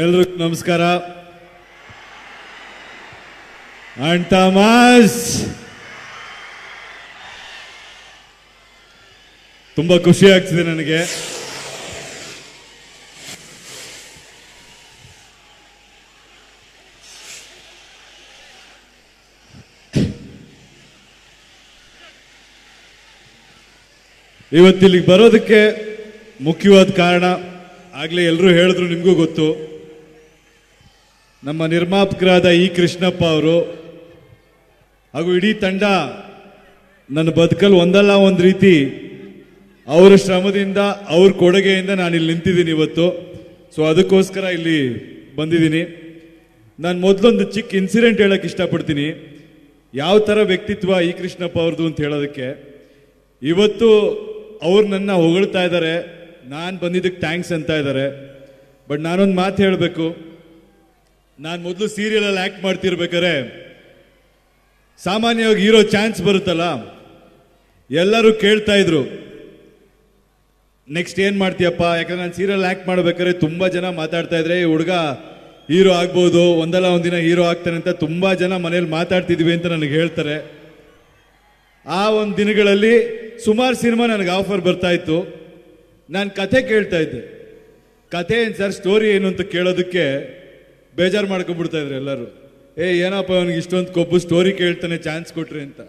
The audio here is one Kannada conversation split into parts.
ಎಲ್ರಿಗೂ ನಮಸ್ಕಾರ. ಅಂಡ್ ಥಾಮಸ್ ತುಂಬಾ ಖುಷಿ ಆಗ್ತಿದೆ ನನಗೆ. ಇವತ್ತಿಲ್ಲಿಗೆ ಬರೋದಕ್ಕೆ ಮುಖ್ಯವಾದ ಕಾರಣ ಆಗಲೇ ಎಲ್ಲರೂ ಹೇಳಿದ್ರು ನಿಮಗೂ ಗೊತ್ತು. ನಮ್ಮ ನಿರ್ಮಾಪಕರಾದ ಇ ಕೃಷ್ಣಪ್ಪ ಅವರು ಹಾಗೂ ಇಡೀ ತಂಡ ನನ್ನ ಬದುಕಲ್ಲಿ ಒಂದಲ್ಲ ಒಂದು ರೀತಿ ಅವರ ಶ್ರಮದಿಂದ, ಅವ್ರ ಕೊಡುಗೆಯಿಂದ ನಾನು ಇಲ್ಲಿ ನಿಂತಿದ್ದೀನಿ ಇವತ್ತು. ಸೊ ಅದಕ್ಕೋಸ್ಕರ ಇಲ್ಲಿ ಬಂದಿದ್ದೀನಿ. ನಾನು ಮೊದಲೊಂದು ಚಿಕ್ಕ ಇನ್ಸಿಡೆಂಟ್ ಹೇಳಕ್ಕೆ ಇಷ್ಟಪಡ್ತೀನಿ. ಯಾವ ಥರ ವ್ಯಕ್ತಿತ್ವ ಇ ಕೃಷ್ಣಪ್ಪ ಅವ್ರದ್ದು ಅಂತ ಹೇಳೋದಕ್ಕೆ. ಇವತ್ತು ಅವ್ರು ನನ್ನ ಹೊಗಳ್ತಾ ಇದ್ದಾರೆ ನಾನು ಬಂದಿದ್ದಕ್ಕೆ ಥ್ಯಾಂಕ್ಸ್ ಅಂತ ಇದ್ದಾರೆ ಬಟ್ ನಾನೊಂದು ಮಾತು ಹೇಳಬೇಕು. ನಾನು ಮೊದಲು ಸೀರಿಯಲ್ ಅಲ್ಲಿ ಆಕ್ಟ್ ಮಾಡ್ತಿರ್ಬೇಕಾರೆ ಸಾಮಾನ್ಯವಾಗಿ ಹೀರೋ ಚಾನ್ಸ್ ಬರುತ್ತಲ್ಲ, ಎಲ್ಲರೂ ಕೇಳ್ತಾ ಇದ್ರು ನೆಕ್ಸ್ಟ್ ಏನು ಮಾಡ್ತೀಯಪ್ಪ? ಯಾಕಂದ್ರೆ ನಾನು ಸೀರಿಯಲ್ ಆ್ಯಕ್ಟ್ ಮಾಡ್ಬೇಕಾದ್ರೆ ತುಂಬ ಜನ ಮಾತಾಡ್ತಾ ಇದ್ರೆ ಈ ಹುಡುಗ, ಹೀರೋ ಆಗ್ಬೋದು, ಒಂದಲ್ಲ ಒಂದಿನ ಹೀರೋ ಆಗ್ತಾನೆ ಅಂತ ತುಂಬ ಜನ ಮನೇಲಿ ಮಾತಾಡ್ತಿದ್ವಿ ಅಂತ ನನಗೆ ಹೇಳ್ತಾರೆ. ಆ ಒಂದು ದಿನಗಳಲ್ಲಿ ಸುಮಾರು ಸಿನಿಮಾ ನನಗೆ ಆಫರ್ ಬರ್ತಾ ಇತ್ತು. ನಾನು ಕತೆ ಕೇಳ್ತಾ ಇದ್ದೆ. ಕತೆ ಏನು ಸರ್ ಸ್ಟೋರಿ ಏನು ಅಂತ ಕೇಳೋದಕ್ಕೆ ಬೇಜಾರು ಮಾಡ್ಕೊಂಡ್ಬಿಡ್ತಾ ಇದ್ರು ಎಲ್ಲರೂ. ಏ, ಏನಪ್ಪ ಅವನಿಗೆ ಇಷ್ಟೊಂದು ಕೊಬ್ಬು ಸ್ಟೋರಿ ಕೇಳ್ತಾನೆ ಚಾನ್ಸ್ ಕೊಟ್ರಿ ಅಂತ.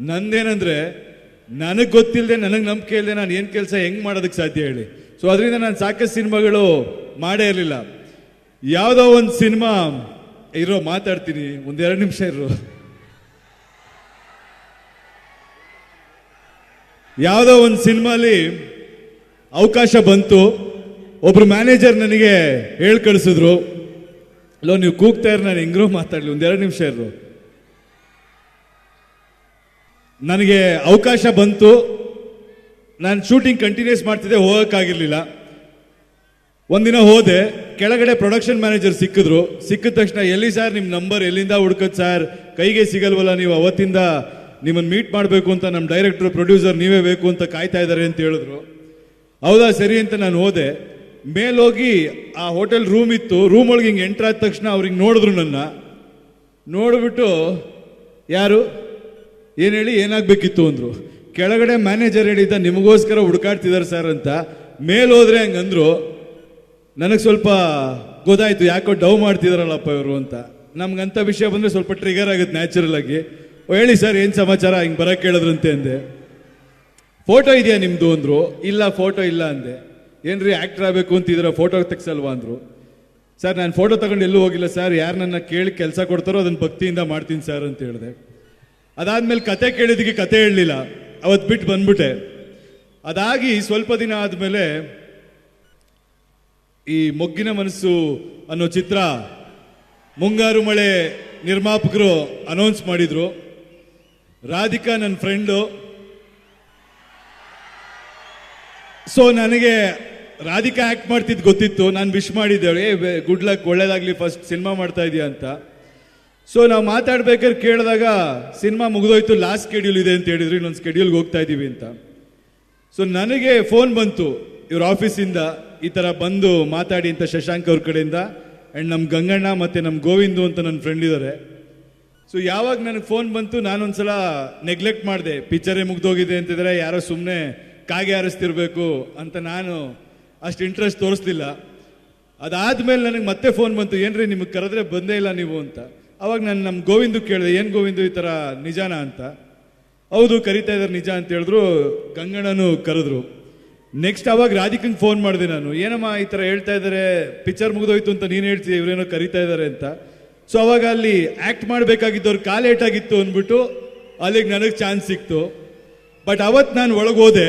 ನಂದೇನಂದ್ರೆ, ನನಗೆ ಗೊತ್ತಿಲ್ಲದೆ ನನಗೆ ನಂಬಿಕೆ ಇಲ್ಲದೆ ನಾನು ಏನು ಕೆಲಸ ಹೆಂಗೆ ಮಾಡೋದಕ್ಕೆ ಸಾಧ್ಯ ಹೇಳಿ? ಸೊ ಅದರಿಂದ ನಾನು ಸಾಕಷ್ಟು ಸಿನಿಮಾಗಳು ಮಾಡೇ ಇರಲಿಲ್ಲ. ಯಾವುದೋ ಒಂದು ಸಿನಿಮಾ, ಇರೋ, ಮಾತಾಡ್ತೀನಿ. ಒಂದೆರಡು ನಿಮಿಷ ಇರೋ. ಯಾವುದೋ ಒಂದು ಸಿನಿಮಾಲಿ ಅವಕಾಶ ಬಂತು. ಒಬ್ರು ಮ್ಯಾನೇಜರ್ ನನಗೆ ಹೇಳಿ ಕಳಿಸಿದ್ರು. ಅಲ್ಲೋ ನೀವು ಕೂಗ್ತಾ ಇರೋ, ನಾನು ಹೆಂಗ್ರೂ ಮಾತಾಡ್ಲಿ ಒಂದೆರಡು ನಿಮಿಷ ಇರು. ನನಗೆ ಅವಕಾಶ ಬಂತು. ನಾನು ಶೂಟಿಂಗ್ ಕಂಟಿನ್ಯೂಸ್ ಮಾಡ್ತಿದ್ದೆ, ಹೋಗೋಕ್ಕಾಗಿರಲಿಲ್ಲ. ಒಂದಿನ ಹೋದೆ, ಕೆಳಗಡೆ ಪ್ರೊಡಕ್ಷನ್ ಮ್ಯಾನೇಜರ್ ಸಿಕ್ಕಿದ್ರು. ಸಿಕ್ಕಿದ ತಕ್ಷಣ, ಎಲ್ಲಿ ಸರ್ ನಿಮ್ಮ ನಂಬರ್ ಎಲ್ಲಿಂದ ಹುಡ್ಕೋದು ಸರ್ ಕೈಗೆ ಸಿಗಲ್ವಲ್ಲ ನೀವು, ಅವತ್ತಿಂದ ನಿಮ್ಮನ್ನು ಮೀಟ್ ಮಾಡಬೇಕು ಅಂತ ನಮ್ಮ ಡೈರೆಕ್ಟರ್ ಪ್ರೊಡ್ಯೂಸರ್ ನೀವೇ ಬೇಕು ಅಂತ ಕಾಯ್ತಾ ಇದ್ದಾರೆ ಅಂತ ಹೇಳಿದ್ರು. ಹೌದಾ, ಸರಿ ಅಂತ ನಾನು ಹೋದೆ. ಮೇಲೋಗಿ ಆ ಹೋಟೆಲ್ ರೂಮ್ ಇತ್ತು. ರೂಮ್ ಒಳಗೆ ಹಿಂಗೆ ಎಂಟರ್ ಆದ ತಕ್ಷಣ ಅವ್ರಿಗೆ ನೋಡಿದ್ರು ನನ್ನ. ನೋಡಿಬಿಟ್ಟು, ಯಾರು? ಏನು ಹೇಳಿ? ಏನಾಗಬೇಕಿತ್ತು? ಅಂದರು. ಕೆಳಗಡೆ ಮ್ಯಾನೇಜರ್ ಹೇಳಿದ್ದ, ನಿಮಗೋಸ್ಕರ ಹುಡುಕಾಡ್ತಿದ್ದಾರೆ ಸರ್ ಅಂತ. ಮೇಲೋದ್ರೆ ಹಂಗಂದ್ರು ನನಗೆ ಸ್ವಲ್ಪ ಗೊತ್ತಾಯಿತು, ಯಾಕೋ ಡವ್ ಮಾಡ್ತಿದಾರಲ್ಲಪ್ಪ ಇವರು ಅಂತ. ನಮ್ಗಂಥ ವಿಷಯ ಬಂದರೆ ಸ್ವಲ್ಪ ಟ್ರಿಗರ್ ಆಗುತ್ತೆ ನ್ಯಾಚುರಲ್ ಆಗಿ. ಹೇಳಿ ಸರ್ ಏನು ಸಮಾಚಾರ? ಹಿಂಗೆ ಬರಕ್ಕೆ ಕೇಳಿದ್ರಂತೆ ಅಂದೆ. ಫೋಟೋ ಇದೆಯಾ ನಿಮ್ಮದು ಅಂದರು. ಇಲ್ಲ ಫೋಟೋ ಇಲ್ಲ ಅಂದೆ. ಏನ್ರಿ ಆ್ಯಕ್ಟ್ರ್ ಆಗಬೇಕು ಅಂತಿದ್ರೆ ಫೋಟೋ ತೆಗ್ಸಲ್ವಾ ಅಂದರು? ಸರ್, ನಾನು ಫೋಟೋ ತಗೊಂಡು ಎಲ್ಲೂ ಹೋಗಿಲ್ಲ ಸರ್. ಯಾರು ನನ್ನ ಕೇಳಿ ಕೆಲಸ ಕೊಡ್ತಾರೋ ಅದನ್ನು ಭಕ್ತಿಯಿಂದ ಮಾಡ್ತೀನಿ ಸರ್ ಅಂತ ಹೇಳಿದೆ. ಅದಾದ್ಮೇಲೆ ಕತೆ ಕೇಳಿದ್ದಕ್ಕೆ ಕತೆ ಹೇಳಲಿಲ್ಲ. ಅವತ್ತು ಬಿಟ್ಟು ಬಂದ್ಬಿಟ್ಟೆ. ಅದಾಗಿ ಸ್ವಲ್ಪ ದಿನ ಆದಮೇಲೆ ಈ ಮೊಗ್ಗಿನ ಮನಸ್ಸು ಅನ್ನೋ ಚಿತ್ರ ಮುಂಗಾರು ಮಳೆ ನಿರ್ಮಾಪಕರು ಅನೌನ್ಸ್ ಮಾಡಿದ್ರು. ರಾಧಿಕಾ ನನ್ನ ಫ್ರೆಂಡು ಸೊ ನನಗೆ ರಾಧಿಕಾ ಆಕ್ಟ್ ಮಾಡ್ತಿದ್ದು ಗೊತ್ತಿತ್ತು. ನಾನು ವಿಶ್ ಮಾಡಿದ್ದೇವೆ ಗುಡ್ ಲಕ್ ಒಳ್ಳೇದಾಗ್ಲಿ ಫಸ್ಟ್ ಸಿನಿಮಾ ಮಾಡ್ತಾ ಇದೀಯ ಅಂತ. ಸೊ ನಾವು ಮಾತಾಡ್ಬೇಕಾದ್ರೆ ಕೇಳಿದಾಗ ಸಿನಿಮಾ ಮುಗಿದೋಯ್ತು ಲಾಸ್ಟ್ ಸ್ಕೆಡ್ಯೂಲ್ ಇದೆ ಅಂತ ಹೇಳಿದ್ರು, ಇನ್ನೊಂದು ಸ್ಕೆಡ್ಯೂಲ್ಗೆ ಹೋಗ್ತಾ ಇದೀವಿ ಅಂತ. ಸೊ ನನಗೆ ಫೋನ್ ಬಂತು, ಇವ್ರ ಆಫೀಸಿಂದ ಈ ಥರ ಬಂದು ಮಾತಾಡಿ ಅಂತ ಶಶಾಂಕ್ ಅವ್ರ ಕಡೆಯಿಂದ. ಆ್ಯಂಡ್ ನಮ್ಮ ಗಂಗಣ್ಣ ಮತ್ತು ನಮ್ಮ ಗೋವಿಂದು ಅಂತ ನನ್ನ ಫ್ರೆಂಡ್ ಇದ್ದಾರೆ ಸೊ ಯಾವಾಗ ನನಗೆ ಫೋನ್ ಬಂತು, ನಾನೊಂದ್ಸಲ ನೆಗ್ಲೆಕ್ಟ್ ಮಾಡಿದೆ. ಪಿಕ್ಚರೇ ಮುಗ್ದೋಗಿದೆ ಅಂತಿದ್ರೆ ಯಾರೋ ಸುಮ್ಮನೆ ಕಾಗೆ ಹಾರಿಸ್ತಿರ್ಬೇಕು ಅಂತ ನಾನು ಅಷ್ಟು ಇಂಟ್ರೆಸ್ಟ್ ತೋರಿಸ್ಲಿಲ್ಲ ಅದಾದ್ಮೇಲೆ ನನಗೆ ಮತ್ತೆ ಫೋನ್ ಬಂತು, ಏನ್ರಿ ನಿಮಗೆ ಕರೆದ್ರೆ ಬಂದೇ ಇಲ್ಲ ನೀವು ಅಂತ. ಅವಾಗ ನಾನು ನಮ್ಮ ಗೋವಿಂದು ಕೇಳಿದೆ, ಏನು ಗೋವಿಂದು ಈ ಥರ ನಿಜಾನ ಅಂತ. ಹೌದು, ಕರಿತಾ ಇದ್ದಾರೆ ನಿಜ ಅಂತ ಹೇಳಿದ್ರು. ಗಂಗಣ್ಣನು ಕರೆದ್ರು. ನೆಕ್ಸ್ಟ್ ಅವಾಗ ರಾಧಿಕಂಗೆ ಫೋನ್ ಮಾಡಿದೆ ನಾನು. ಏನಮ್ಮ ಈ ಥರ ಹೇಳ್ತಾ ಇದ್ದಾರೆ ಪಿಕ್ಚರ್ ಮುಗಿದೋಯ್ತು ಅಂತ ನೀನು ಹೇಳ್ತೀಯ? ಇವರೇನೋ ಕರಿತಾ ಇದ್ದಾರೆ ಅಂತ. ಸೊ ಅವಾಗ ಅಲ್ಲಿ ಆ್ಯಕ್ಟ್ ಮಾಡಬೇಕಾಗಿದ್ದವ್ರು ಕಾಲೇಟ್ ಆಗಿತ್ತು ಅಂದ್ಬಿಟ್ಟು ಅಲ್ಲಿಗೆ ನನಗೆ ಚಾನ್ಸ್ ಸಿಕ್ತು. ಬಟ್ ಅವತ್ತು ನಾನು ಒಳಗೋದೆ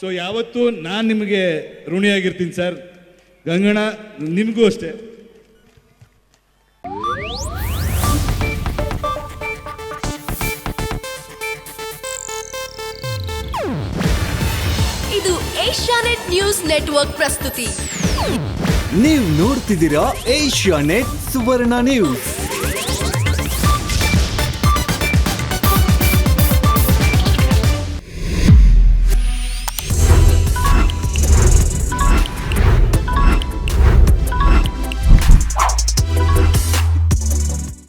ಸೊ ಯಾವತ್ತೂ ನಾನು ನಿಮಗೆ ಋಣಿಯಾಗಿರ್ತೀನಿ ಸರ್ ಗಂಗಣ್ಣ ನಿಮಗೂ ಅಷ್ಟೇ. ಇದು ಏಷ್ಯಾನೆಟ್ ನ್ಯೂಸ್ ನೆಟ್ವರ್ಕ್ ಪ್ರಸ್ತುತಿ. ನೀವು ನೋಡ್ತಿದ್ದೀರಾ ಏಷ್ಯಾ ನೆಟ್ ಸುವರ್ಣ ನ್ಯೂಸ್.